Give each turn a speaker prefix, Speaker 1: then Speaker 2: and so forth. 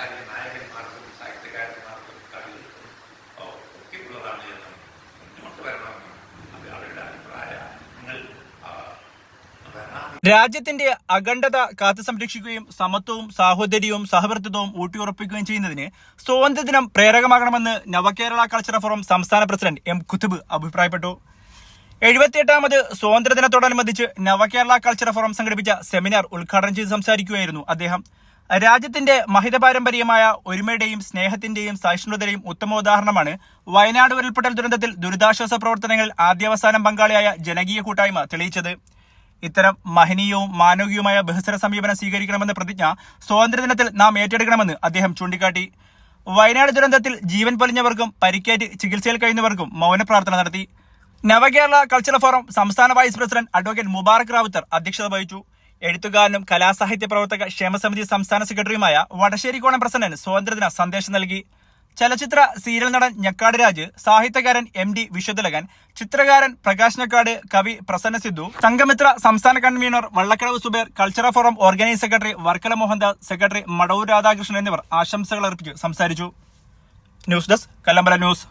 Speaker 1: സംസ്കാരിക നായകന്മാർക്കും സാഹിത്യകാരന്മാർക്കും കവികൾക്കും ഒക്കെയുള്ളതാണ് എന്ന് മുന്നോട്ട് വരണമെന്ന് അത് അവരുടെ അഭിപ്രായ നിങ്ങൾ
Speaker 2: രാജ്യത്തിന്റെ അഖണ്ഡത കാത്തു സംരക്ഷിക്കുകയും സമത്വവും സാഹോദര്യവും സഹവർത്തിത്വവും ഊട്ടിയുറപ്പിക്കുകയും ചെയ്യുന്നതിന് സ്വാതന്ത്ര്യദിനം പ്രേരകമാകണമെന്ന് നവകേരള കൾച്ചർ ഫോറം സംസ്ഥാന പ്രസിഡന്റ് എം കുത്തുബ് അഭിപ്രായപ്പെട്ടു. എഴുപത്തിയെട്ടാമത് സ്വാതന്ത്ര്യദിനത്തോടനുബന്ധിച്ച് നവകേരള കൾച്ചർ ഫോറം സംഘടിപ്പിച്ച സെമിനാർ ഉദ്ഘാടനം ചെയ്ത് സംസാരിക്കുകയായിരുന്നു അദ്ദേഹം. രാജ്യത്തിന്റെ മഹിത പാരമ്പര്യമായ ഒരുമയുടെയും സ്നേഹത്തിന്റെയും സഹിഷ്ണുതയുടെയും ഉത്തമോദാഹരണമാണ് വയനാട് ഉരുൾപൊട്ടൽ ദുരന്തത്തിൽ ദുരിതാശ്വാസ പ്രവർത്തനങ്ങൾ ആദ്യാവസാനം പങ്കാളിയായ ജനകീയ കൂട്ടായ്മ തെളിയിച്ചത്. ഇത്തരം മഹനീയവും മാനവികവുമായ ബഹുസ്വര സമീപനം സ്വീകരിക്കണമെന്ന പ്രതിജ്ഞ സ്വാതന്ത്ര്യദിനത്തിൽ നാം ഏറ്റെടുക്കണമെന്ന് അദ്ദേഹം ചൂണ്ടിക്കാട്ടി. വയനാട് ദുരന്തത്തിൽ ജീവൻ പൊലിഞ്ഞവർക്കും പരിക്കേറ്റ് ചികിത്സയിൽ കഴിയുന്നവർക്കും മൗനപ്രാർത്ഥന നടത്തി. നവകേരള കൾച്ചറൽ ഫോറം സംസ്ഥാന vice president advocate Mubarak Ravuthar അധ്യക്ഷത വഹിച്ചു. എഴുത്തുകാരനും കലാസാഹിത്യ പ്രവർത്തക ക്ഷേമസമിതി സംസ്ഥാന സെക്രട്ടറിയുമായ വടശ്ശേരിക്കോണം പ്രസന്നൻ സ്വാതന്ത്ര്യദിന സന്ദേശം നൽകി. ചലച്ചിത്ര സീരിയൽ നടൻ ഞക്കാട് രാജ് സാഹിത്യകാരൻ എം ഡി വിശ്വതിലകൻ ചിത്രകാരൻ പ്രകാശ് ഞക്കാട് കവി പ്രസന്ന സിദ്ധു സംഘമിത്ര സംസ്ഥാന convener Vallakkadavu Suber cultural forum organise secretary Varkala Mohandas secretary Madavoor Radhakrishnan എന്നിവർ ആശംസകൾ അർപ്പിച്ച് സംസാരിച്ചു. News desk Kallambala news.